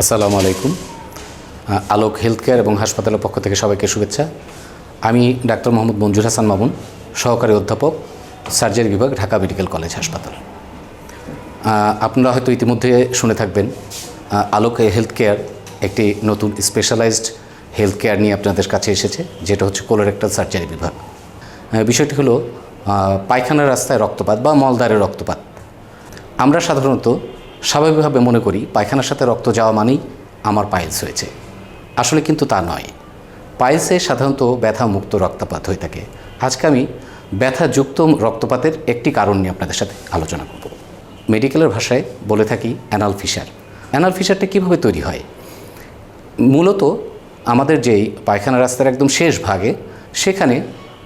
আসসালামু আলাইকুম। আলোক health care এবং হাসপাতালের পক্ষ থেকে সবাইকে শুভেচ্ছা। আমি ডাক্তার মোহাম্মদ মঞ্জুর হাসান মামুন, সহকারী অধ্যাপক, সার্জারি বিভাগ, ঢাকা মেডিকেল কলেজ হাসপাতাল। আপনারা হয়তো ইতিমধ্যে শুনে থাকবেন আলোক হেলথ কেয়ার একটি নতুন স্পেশালাইজড হেলথ কেয়ার নিয়ে আপনাদের কাছে এসেছে, যেটা হচ্ছে কোলোরেক্টাল সার্জারি বিভাগ। বিষয়টি হলো পায়খানার রাস্তায় রক্তপাত বা মলদ্বারে রক্তপাত। আমরা সাধারণত স্বাভাবিকভাবে মনে করি পায়খানার সাথে রক্ত যাওয়া মানেই আমার পাইলস হয়েছে। আসলে কিন্তু তা নয়। পাইলসে সাধারণত ব্যথা মুক্ত রক্তপাত হয়ে থাকে। আজকে আমি ব্যথাযুক্ত রক্তপাতের একটি কারণ নিয়ে আপনাদের সাথে আলোচনা করব। মেডিকেলের ভাষায় বলে থাকি অ্যানাল ফিশার। অ্যানাল ফিশারটা কীভাবে তৈরি হয়? মূলত আমাদের যেই পায়খানা রাস্তার একদম শেষ ভাগে, সেখানে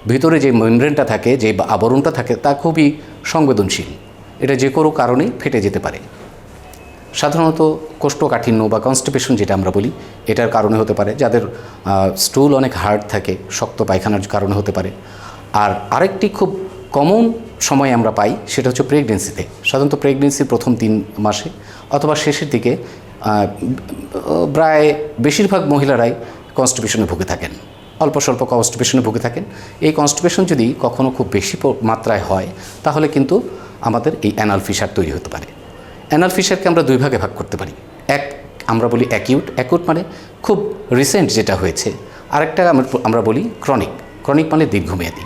ভিতরে যে মেমব্রেনটা থাকে, যে আবরণটা থাকে, তা খুবই সংবেদনশীল। এটা যে কোনো কারণেই ফেটে যেতে পারে। সাধারণত কোষ্ঠকাঠিন্য বা কনস্টিপেশন যেটা আমরা বলি, এটার কারণে হতে পারে। যাদের স্টুল অনেক হার্ড থাকে, শক্ত পায়খানার কারণে হতে পারে। আর আরেকটি খুব কমন সময় আমরা পাই, সেটা হচ্ছে প্রেগনেন্সিতে সাধারণত প্রেগনেন্সির প্রথম তিন মাসে অথবা শেষের দিকে প্রায় বেশিরভাগ মহিলারাই কনস্টিপেশনে ভুগে থাকেন। অল্প স্বল্প কনস্টিপেশনে ভুগে থাকেন। এই কনস্টিপেশন যদি কখনো খুব বেশি মাত্রায় হয়, তাহলে কিন্তু আমাদের এই অ্যানাল ফিশার তৈরি হতে পারে। অ্যানাল ফিশারকে আমরা দুই ভাগে ভাগ করতে পারি। এক, আমরা বলি অ্যাকিউট অ্যাকিউট মানে খুব রিসেন্ট যেটা হয়েছে। আরেকটা আমরা- বলি ক্রনিক ক্রনিক মানে দীর্ঘমেয়াদী।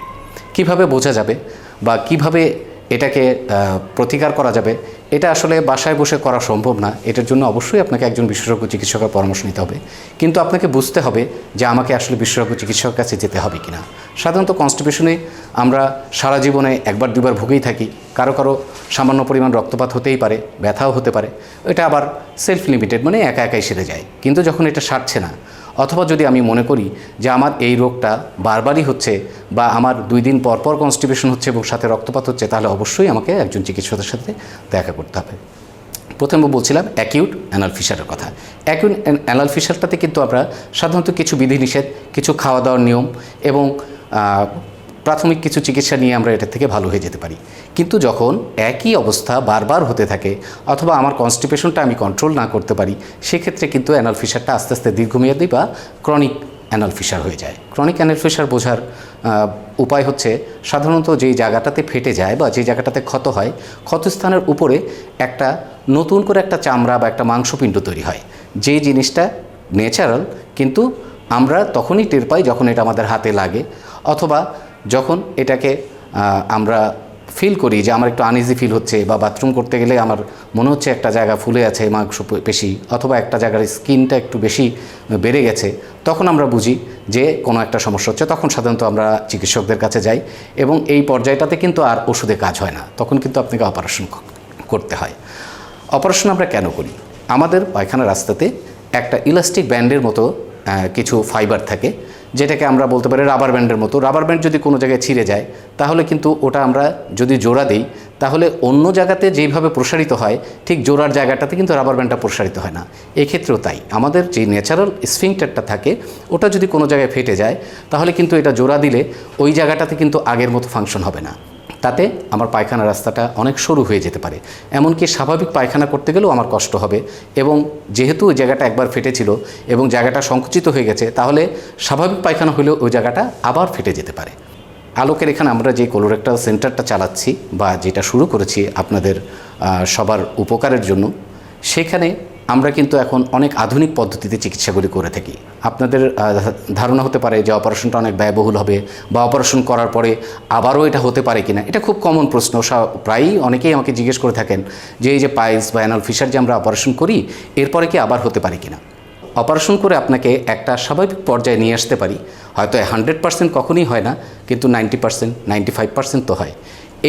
কীভাবে বোঝা যাবে বা কীভাবে এটাকে প্রতিকার করা যাবে এটা আসলে বাসায় বসে করা সম্ভব না। এটার জন্য অবশ্যই আপনাকে একজন বিশেষজ্ঞ চিকিৎসকের পরামর্শ নিতে হবে। কিন্তু আপনাকে বুঝতে হবে যে আমাকে আসলে বিশেষজ্ঞ চিকিৎসকের কাছে যেতে হবে কিনা। সাধারণত কনস্টিপেশনে আমরা সারা জীবনে একবার, দুবার ভুগেই থাকি। কারও কারও সামান্য পরিমাণ রক্তপাত হতেই পারে, ব্যথাও হতে পারে। এটা আবার সেলফ লিমিটেড মানে একা একাই সেরে যায়। কিন্তু যখন এটা সারছে না অথবা যদি আমি মনে করি যে আমার এই রোগটা বারবারই হচ্ছে বা আমার দুই দিন পর পর কনস্টিপেশন হচ্ছে এবং সাথে রক্তপাত হচ্ছে, তাহলে অবশ্যই আমাকে একজন চিকিৎসকের সাথে দেখা করতে হবে। প্রথমে বলছিলাম অ্যাকিউট অ্যানাল ফিশারের কথা। অ্যাকিউট অ্যানাল ফিশারটাতে কিন্তু আমরা সাধারণত কিছু বিধিনিষেধ, কিছু খাওয়া দাওয়ার নিয়ম এবং প্রাথমিক কিছু চিকিৎসা নিয়ে আমরা এটা থেকে ভালো হয়ে যেতে পারি। কিন্তু যখন একই অবস্থা বারবার হতে থাকে অথবা আমার কনস্টিপেশনটা আমি কন্ট্রোল না করতে পারি, সেক্ষেত্রে কিন্তু অ্যানাল ফিশারটা আস্তে আস্তে দীর্ঘমেয়াদী বা ক্রনিক অ্যানাল ফিশার হয়ে যায়। ক্রনিক অ্যানাল ফিশার বোঝার উপায় হচ্ছে সাধারণত যেই জায়গাটাতে ফেটে যায় বা যে জায়গাটাতে ক্ষত হয়, ক্ষতস্থানের উপরে একটা নতুন করে একটা চামড়া বা একটা মাংসপিণ্ড তৈরি হয়। যে জিনিসটা ন্যাচারাল কিন্তু আমরা তখনই টের পাই যখন এটা আমাদের হাতে লাগে অথবা যখন এটাকে আমরা ফিল করি যে আমার একটু আনইজি ফিল হচ্ছে বা বাথরুম করতে গেলে আমার মনে হচ্ছে একটা জায়গা ফুলে আছে, মাংস পেশি অথবা একটা জায়গার স্কিনটা একটু বেশি বেড়ে গেছে, তখন আমরা বুঝি যে কোনো একটা সমস্যা হচ্ছে, তখন সাধারণত আমরা চিকিৎসকদের কাছে যাই এবং এই পর্যায়টাতে কিন্তু আর ওষুধে কাজ হয় না, তখন কিন্তু আপনাকে অপারেশন করতে হয়। অপারেশন আমরা কেন করি? আমাদের পায়খানা রাস্তাতে একটা ইলাস্টিক ব্যান্ডের মতো কিছু ফাইবার থাকে যেটাকে আমরা বলতে পারি রাবার ব্যান্ডের মতো। রাবার ব্যান্ড যদি কোনো জায়গায় ছিঁড়ে যায়, তাহলে কিন্তু ওটা আমরা যদি জোড়া দিই, তাহলে অন্য জায়গাতে যেইভাবে প্রসারিত হয়, ঠিক জোড়ার জায়গাটাতে কিন্তু রাবার ব্যান্ডটা প্রসারিত হয় না। এক্ষেত্রেও তাই। আমাদের যে ন্যাচারাল স্ফিংটারটা থাকে, ওটা যদি কোনো জায়গায় ফেটে যায়, তাহলে কিন্তু এটা জোড়া দিলে ওই জায়গাটাতে কিন্তু আগের মতো ফাংশন হবে না। তাতে আমার পায়খানা রাস্তাটা অনেক সরু হয়ে যেতে পারে। এমনকি স্বাভাবিক পায়খানা করতে গেলেও আমার কষ্ট হবে এবং যেহেতু ওই জায়গাটা একবার ফেটেছিল এবং জায়গাটা সংকুচিত হয়ে গেছে, তাহলে স্বাভাবিক পায়খানা হলেও ওই জায়গাটা আবার ফেটে যেতে পারে। আলোকের এখানে আমরা যে কোলোরেক্টাল সেন্টারটা চালাচ্ছি বা যেটা শুরু করেছি আপনাদের সবার উপকারের জন্য, সেখানে আমরা কিন্তু এখন অনেক আধুনিক পদ্ধতিতে চিকিৎসাগুলি করে থাকি। আপনাদের ধারণা হতে পারে যে অপারেশনটা অনেক ব্যয়বহুল হবে বা অপারেশন করার পরে আবারও এটা হতে পারে কিনা। এটা খুব কমন প্রশ্ন। প্রায়ই অনেকেই আমাকে জিজ্ঞেস করে থাকেন যে এই যে পাইলস বা অ্যানাল ফিশার যে আমরা অপারেশন করি, এরপরে কি আবার হতে পারে কিনা? অপারেশন করে আপনাকে একটা স্বাভাবিক পর্যায়ে নিয়ে আসতে পারি। হয়তো হান্ড্রেড পার্সেন্ট কখনই হয় না, কিন্তু ninety percent, ninety five percent তো হয়।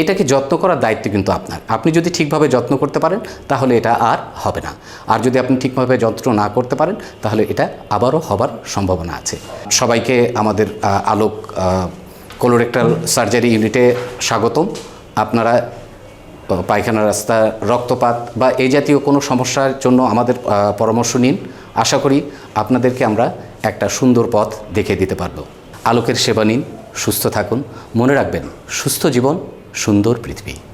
এটাকে যত্ন করার দায়িত্ব কিন্তু আপনার। আপনি যদি ঠিকভাবে যত্ন করতে পারেন, তাহলে এটা আর হবে না। আর যদি আপনি ঠিকভাবে যত্ন না করতে পারেন, তাহলে এটা আবারও হবার সম্ভাবনা আছে। সবাইকে আমাদের আলোক কোলোরেক্টাল সার্জারি ইউনিটে স্বাগতম। আপনারা পায়খানা রাস্তা, রক্তপাত বা এই জাতীয় কোনো সমস্যার জন্য আমাদের পরামর্শ নিন। আশা করি আপনাদেরকে আমরা একটা সুন্দর পথ দেখে দিতে পারব। আলোকের সেবা নিন, সুস্থ থাকুন। মনে রাখবেন, সুস্থ জীবন সুন্দর পৃথিবী।